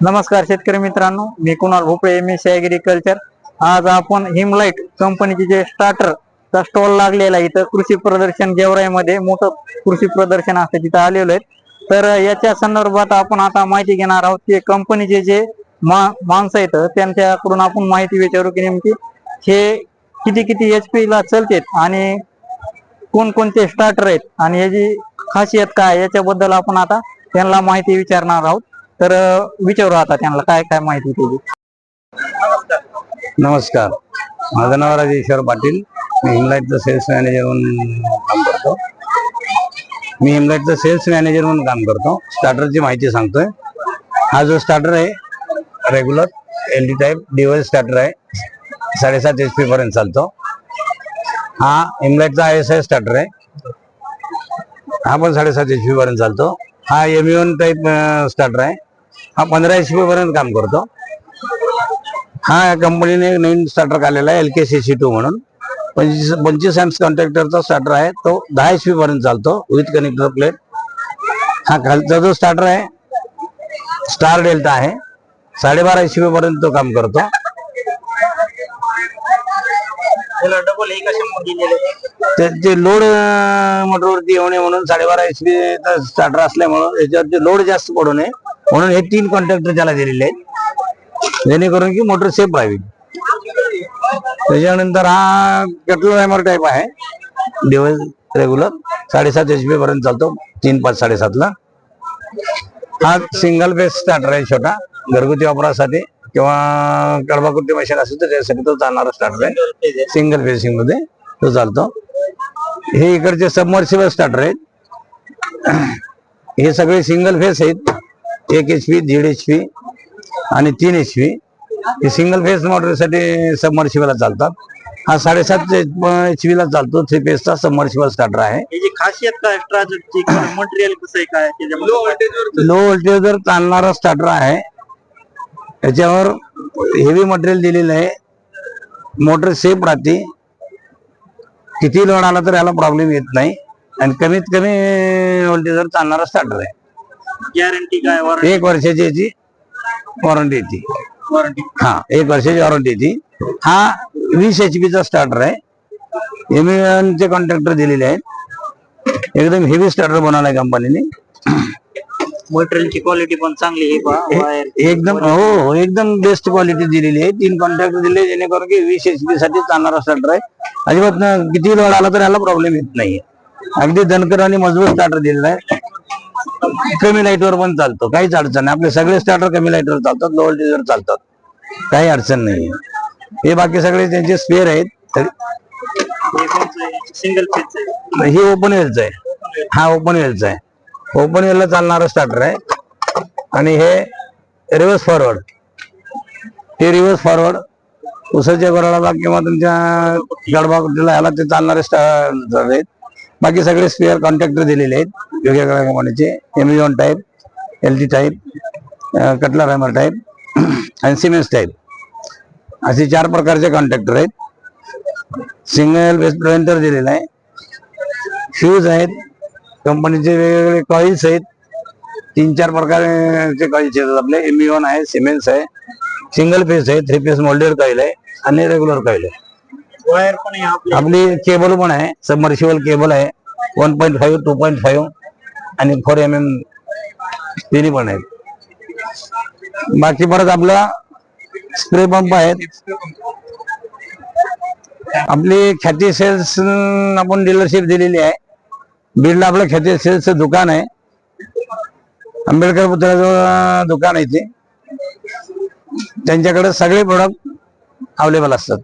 नमस्कार शेतकरी मित्रांनो मी कुणाल भोपळे एम एस ॲग्रिकल्चर आज आपण हिमलाईट कंपनीचे जे स्टार्टर चा स्टॉल लागलेला आहे इथं कृषी प्रदर्शन गेवराईमध्ये मोठं कृषी प्रदर्शन असतं तिथं आलेलो आहे. तर याच्या संदर्भात आपण आता माहिती घेणार आहोत की कंपनीचे जे मा- माणसं आहेत त्यांच्याकडून आपण माहिती विचारू की नेमकी हे किती किती एच पीला ला आणि कोणकोणते स्टार्टर आहेत आणि याची खासियत काय याच्याबद्दल आपण आता त्यांना माहिती विचारणार आहोत. तर विचारू आता त्यांना काय काय माहिती त्याची नमस्कार. माझं नाव राजेश्वर पाटील. मी हिमलाईटचं सेल्स मॅनेजर म्हणून काम करतो. मी हिमलाईटचं सेल्स मॅनेजर म्हणून काम करतो. स्टार्टरची माहिती सांगतोय. हा जो स्टार्टर आहे regular L D type device starter आहे साडेसात एच पी पर्यंत चालतो. हा हिमलाईटचा आय एस आय स्टार्टर आहे. हा पण साडेसात एच पी पर्यंत चालतो. हा एम टाईप स्टार्टर आहे. हा पंधरा एच पी पर्यंत काम करतो. हा या कंपनीने एक नवीन स्टार्टर काढलेला आहे L K C C two म्हणून. पंचवीस पंचवीस एम्स कॉन्ट्रॅक्टरचा स्टार्टर आहे तो दहा एच पी पर्यंत चालतो विथ कनेक्टर प्लेट हा खालचा जो स्टार्टर आहे स्टार डेल्टा आहे साडेबारा एच पी पर्यंत तो काम करतो. डबल ते ते लोड मोटरवरती येऊ नये म्हणून साडेबारा एच पी स्टार्टर असल्यामुळं याच्यावरती लोड जास्त पडू नये म्हणून हे तीन कॉन्ट्रॅक्टर त्याला दिलेले आहेत. जेणेकरून की मोटर सेफ राहावी त्याच्यानंतर हा कटलो रायमर टाईप आहे. दिवस रेग्युलर साडेसात एच पी पर्यंत चालतो. तीन पाच साडेसातला. हा सिंगल फेस स्टार्टर आहे छोटा. घरगुती वापरासाठी किंवा कडबाकुट्टी मशीन असेल तर त्यासाठी तो चालणारा स्टार्टर आहे. सिंगल फेसिंगमध्ये तो चालतो. हे इकडचे सबमर्सिबल स्टार्टर आहेत. हे सगळे सिंगल फेस आहेत. एक एच पी दीड एच पी आणि तीन एच पी हे सिंगल फेस मोटरसाठी सबमर्सिबलला चालतात. हा साडेसात एच पी ला चालतो. थ्री फेसचा सबमर्सिबल स्टार्टर आहे. याची खासियत काय मटेरियल कसं आहे काय? त्याच्यामध्ये लो व्होल्टेजवर चालणारा स्टार्टर आहे. याच्यावर हेवी मटेरियल दिलेलं आहे. मोटर सेफ राहते. किती लोड आला तर याला प्रॉब्लेम येत नाही. आणि कमीत कमी व्होल्टेजवर चालणारा स्टार्टर आहे. गॅरंटी काय? वॉरंटी एक वर्षाची याची वॉरंटी येते वॉरंटी हा एक वर्षाची वॉरंटी येते हा वीस एच चा स्टार्टर आहे. एम चे कॉन्ट्रॅक्टर दिलेले आहेत. एकदम हेवी स्टार्टर बनवलाय कंपनीने मटेरियलची क्वालिटी पण चांगली आहे एकदम हो हो एकदम बेस्ट क्वालिटी दिलेली आहे. तीन कॉन्ट्रॅक्ट दिले जेणेकरून की वीस एच पी साठी चालणारा स्टार्टर आहे. अजिबात ना किती लोड आला तर याला प्रॉब्लेम येत नाही अगदी दणकर आणि मजबूत स्टार्टर दिलेला आहे. कमी लाईटवर पण चालतो. काहीच अडचण नाही. आपले सगळे स्टार्टर कमी लाईटवर चालतात लो वर चालतात. काही अडचण नाही हे बाकी सगळे त्यांचे स्पेअर आहेत सिंगल हे ओपन वेलचा आहे. हा ओपन वेलचा आहे. ओपन वेलला चालणारा स्टार्टर आहे. आणि हे रिव्हर्स फॉरवर्ड हे रिव्हर्स फॉरवर्ड उसाच्या गराळाला किंवा तुमच्या गडबाकुटीला याला ते चालणारे स्टार आहेत. बाकी सगळे स्पेअर कॉन्ट्रॅक्टर दिलेले आहेत. वेगवेगळ्या कंपनीचे Amazon type L T type Cutler Hammer type आणि सिमेंट्स टाईप असे चार प्रकारचे कॉन्ट्रॅक्टर आहेत. सिंगल बेस्ट प्रिव्हेंटर दिलेला आहे. शूज आहेत. कंपनीचे वेगवेगळे कॉईल्स आहेत. तीन चार प्रकारचे कॉईल्स येतात आपले. एमिओन आहे सिमेंट्स आहे. सिंगल फेस आहे. थ्री फेस मोल्डेड कॉईल आहे. आणि रेग्युलर कॉईल आहे. वायर पण आहे आपली आपली केबल पण आहे. सबमर्शिबल केबल आहे. One point five two point five आणि फोर एम एम तिन्ही पण आहेत. बाकी परत आपला स्प्रे पंप आहेत. आपली ख्याती सेल्स आपण डीलरशिप दिलेली आहे. बीडला आपलं ख्याती सेल्सचं दुकान आहे. आंबेडकर पुतळ्याजवळ दुकान आहे ते त्यांच्याकडे सगळे प्रोडक्ट अवेलेबल असतात.